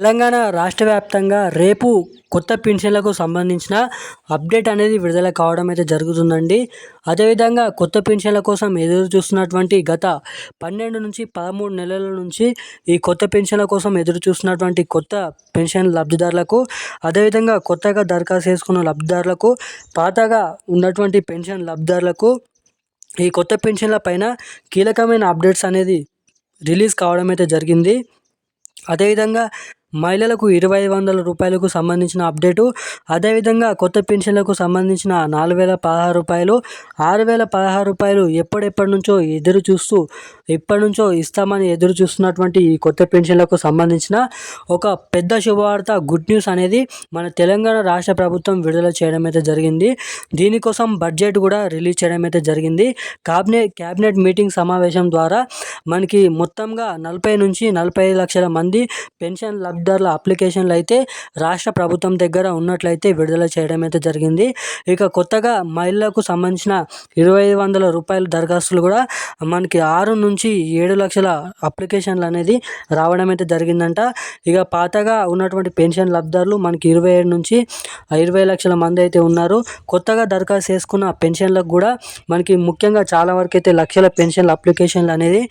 తెలంగాణ రాష్ట్ర వ్యాప్తంగా రేపు కొత్త పెన్షన్లకు సంబంధించిన అప్డేట్ అనేది విడుదల కావడం అయితే జరుగుతుందండి. అదేవిధంగా కొత్త పెన్షన్ల కోసం ఎదురు చూస్తున్నటువంటి గత పన్నెండు నుంచి పదమూడు నెలల నుంచి ఈ కొత్త పెన్షన్ల కోసం ఎదురు చూస్తున్నటువంటి కొత్త పెన్షన్ లబ్ధిదారులకు అదేవిధంగా కొత్తగా దరఖాస్తు చేసుకున్న లబ్ధిదారులకు పాతగా ఉన్నటువంటి పెన్షన్ లబ్ధిదారులకు ఈ కొత్త పెన్షన్ల పైన కీలకమైన అప్డేట్స్ అనేది రిలీజ్ కావడం అయితే జరిగింది. అదేవిధంగా మహిళలకు ఇరవై వందల రూపాయలకు సంబంధించిన అప్డేటు అదేవిధంగా కొత్త పెన్షన్లకు సంబంధించిన నాలుగు వేల పదహారు రూపాయలు ఆరు వేల పదహారు రూపాయలు ఎప్పుడెప్పటి నుంచో ఎదురు చూస్తూ ఎప్పటి నుంచో ఇస్తామని ఎదురు చూస్తున్నటువంటి ఈ కొత్త పెన్షన్లకు సంబంధించిన ఒక పెద్ద శుభవార్త గుడ్ న్యూస్ అనేది మన తెలంగాణ రాష్ట్ర ప్రభుత్వం విడుదల చేయడం అయితే జరిగింది. దీనికోసం బడ్జెట్ కూడా రిలీజ్ చేయడం అయితే జరిగింది. క్యాబినెట్ క్యాబినెట్ మీటింగ్ సమావేశం ద్వారా మనకి మొత్తంగా నలభై నుంచి నలభై లక్షల మంది పెన్షన్ లబ్ధి లబ్ధిదారుల అప్లికేషన్లు అయితే రాష్ట్ర ప్రభుత్వం దగ్గర ఉన్నట్లయితే విడుదల చేయడం అయితే జరిగింది. ఇక కొత్తగా మహిళలకు సంబంధించిన ఇరవై ఐదు వందల రూపాయల దరఖాస్తులు కూడా మనకి ఆరు నుంచి ఏడు లక్షల అప్లికేషన్లు అనేది రావడం అయితే జరిగిందంట. ఇక పాతగా ఉన్నటువంటి పెన్షన్ లబ్ధిదారులు మనకి ఇరవై ఏడు నుంచి ఇరవై లక్షల మంది అయితే ఉన్నారు. కొత్తగా దరఖాస్తు చేసుకున్న పెన్షన్లకు కూడా మనకి ముఖ్యంగా చాలా వరకు అయితే లక్షల పెన్షన్ల అప్లికేషన్లు అనేది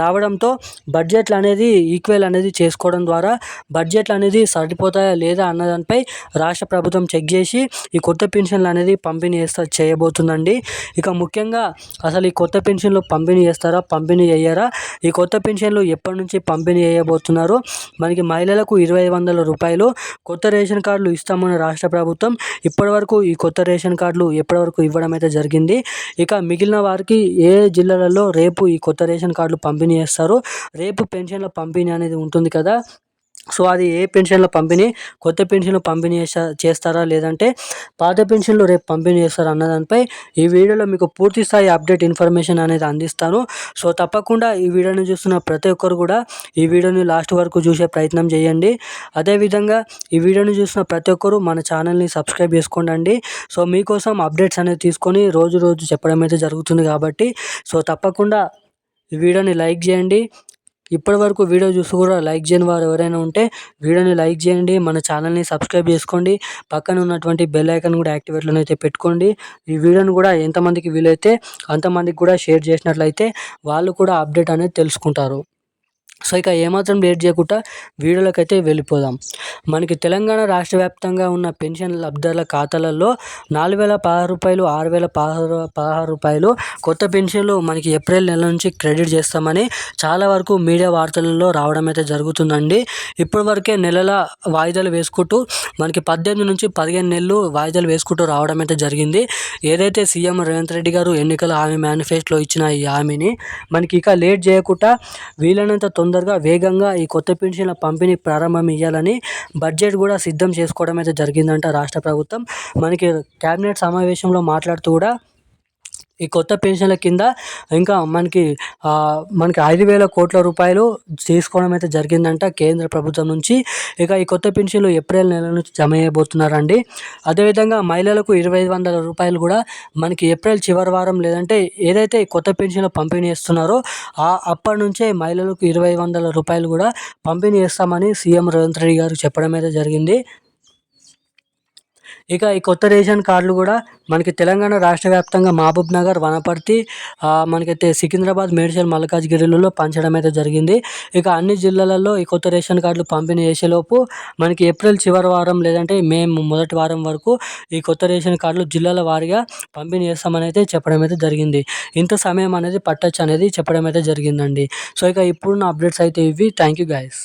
రావడంతో బడ్జెట్లు అనేది ఈక్వల్ అనేది చేసుకోవడం ద్వారా బడ్జెట్లు అనేది సరిపోతాయా లేదా అన్న దానిపై రాష్ట్ర ప్రభుత్వం చెక్ చేసి ఈ కొత్త పెన్షన్లు అనేది పంపిణీ చేస్తా చేయబోతుందండి. ఇక ముఖ్యంగా అసలు ఈ కొత్త పెన్షన్లు పంపిణీ చేస్తారా పంపిణీ చేయరా? ఈ కొత్త పెన్షన్లు ఎప్పటి నుంచి పంపిణీ చేయబోతున్నారు? మనకి మహిళలకు ఇరవై వందల రూపాయలు కొత్త రేషన్ కార్డులు ఇస్తామని రాష్ట్ర ప్రభుత్వం ఇప్పటివరకు ఈ కొత్త రేషన్ కార్డులు ఎప్పటివరకు ఇవ్వడం అయితే జరిగింది. ఇక మిగిలిన వారికి ఏ జిల్లాలలో రేపు ఈ కొత్త రేషన్ కార్డులు పంపిణీ చేస్తారు రేపు పెన్షన్ల పంపిణీ అనేది ఉంటుంది కదా. సో అది ఏ పెన్షన్ల పంపిణీ కొత్త పెన్షన్లు పంపిణీ చేస్తారా? లేదంటే పాత పెన్షన్లు రేపు పంపిణీ చేస్తారా అన్న దానిపై ఈ వీడియోలో మీకు పూర్తి స్థాయి అప్డేట్ ఇన్ఫర్మేషన్ అనేది అందిస్తాను. సో తప్పకుండా ఈ వీడియోని చూస్తున్న ప్రతి ఒక్కరు కూడా ఈ వీడియోని లాస్ట్ వరకు చూసే ప్రయత్నం చేయండి. అదేవిధంగా ఈ వీడియోని చూసిన ప్రతి ఒక్కరు మన ఛానల్ని సబ్స్క్రైబ్ చేసుకోండి సో మీకోసం అప్డేట్స్ అనేది తీసుకొని రోజు రోజు చెప్పడం అయితే జరుగుతుంది కాబట్టి సో తప్పకుండా ఈ వీడియోని లైక్ చేయండి. ఇప్పటివరకు వీడియో చూసి కూడా లైక్ చేయని వారు ఎవరైనా ఉంటే వీడియోని లైక్ చేయండి మన ఛానల్ని సబ్స్క్రైబ్ చేసుకోండి పక్కన ఉన్నటువంటి బెల్ ఐకాన్ కూడా యాక్టివేట్లను అయితే పెట్టుకోండి. ఈ వీడియోని కూడా ఎంతమందికి వీలైతే అంతమందికి కూడా షేర్ చేసినట్లయితే వాళ్ళు కూడా అప్డేట్ అనేది తెలుసుకుంటారు. సో ఇక ఏమాత్రం లేట్ చేయకుండా వీడియోలోకి అయితే వెళ్ళిపోదాం. మనకి తెలంగాణ రాష్ట్ర వ్యాప్తంగా ఉన్న పెన్షన్ లబ్ధిదారుల ఖాతాలలో నాలుగు వేల పదహారు రూపాయలు ఆరు వేల పదహారు పదహారు రూపాయలు కొత్త పెన్షన్లు మనకి ఏప్రిల్ నెల నుంచి క్రెడిట్ చేస్తామని చాలా వరకు మీడియా వార్తలలో రావడం అయితే జరుగుతుందండి. ఇప్పటి వరకే నెలల వాయిదాలు వేసుకుంటూ మనకి పద్దెనిమిది నుంచి పదిహేను నెలలు వాయిదాలు వేసుకుంటూ రావడం అయితే జరిగింది. ఏదైతే సీఎం రేవంత్ రెడ్డి గారు ఎన్నికల హామీ మేనిఫెస్టోలో ఇచ్చిన ఈ హామీని మనకి ఇక లేట్ చేయకుండా వీలైనంత తొందరగా వేగంగా ఈ కొత్త పెన్షన్ల పంపిణీ ప్రారంభం ఇవ్వాలని బడ్జెట్ కూడా సిద్ధం చేసుకోవడం అయితే జరిగిందంట రాష్ట్ర ప్రభుత్వం. మనకి క్యాబినెట్ సమావేశంలో మాట్లాడుతూ కూడా ఈ కొత్త పెన్షన్ల కింద ఇంకా మనకి మనకి ఐదు వేల కోట్ల రూపాయలు తీసుకోవడం అయితే జరిగిందంట కేంద్ర ప్రభుత్వం నుంచి. ఇక ఈ కొత్త పెన్షన్లు ఏప్రిల్ నెల నుంచి జమ చేయబోతున్నారండి. అదేవిధంగా మహిళలకు ఇరవై ఐదు వందల రూపాయలు కూడా మనకి ఏప్రిల్ చివరి వారం లేదంటే ఏదైతే కొత్త పెన్షన్లు పంపిణీ చేస్తున్నారో ఆ అప్పటి నుంచే మహిళలకు ఇరవై వందల రూపాయలు కూడా పంపిణీ చేస్తామని సీఎం రేవంత్ రెడ్డి గారు చెప్పడం అయితే జరిగింది. ఇక ఈ కొత్త రేషన్ కార్డులు కూడా మనకి తెలంగాణ రాష్ట్ర వ్యాప్తంగా మహబూబ్ నగర్ వనపర్తి మనకైతే సికింద్రాబాద్ మేడ్చల్ మల్కాజ్గిరిలలో పంచడం అయితే జరిగింది. ఇక అన్ని జిల్లాలలో ఈ కొత్త రేషన్ కార్డులు పంపిణీ చేసేలోపు మనకి ఏప్రిల్ చివరి వారం లేదంటే మే మొదటి వారం వరకు ఈ కొత్త రేషన్ కార్డులు జిల్లాల వారీగా పంపిణీ చేస్తామని అయితే చెప్పడం అయితే జరిగింది. ఇంత సమయం అనేది పట్టచ్చు అనేది చెప్పడం అయితే జరిగిందండి. సో ఇక ఇప్పుడున్న అప్డేట్స్ అయితే ఇవి. Thank you guys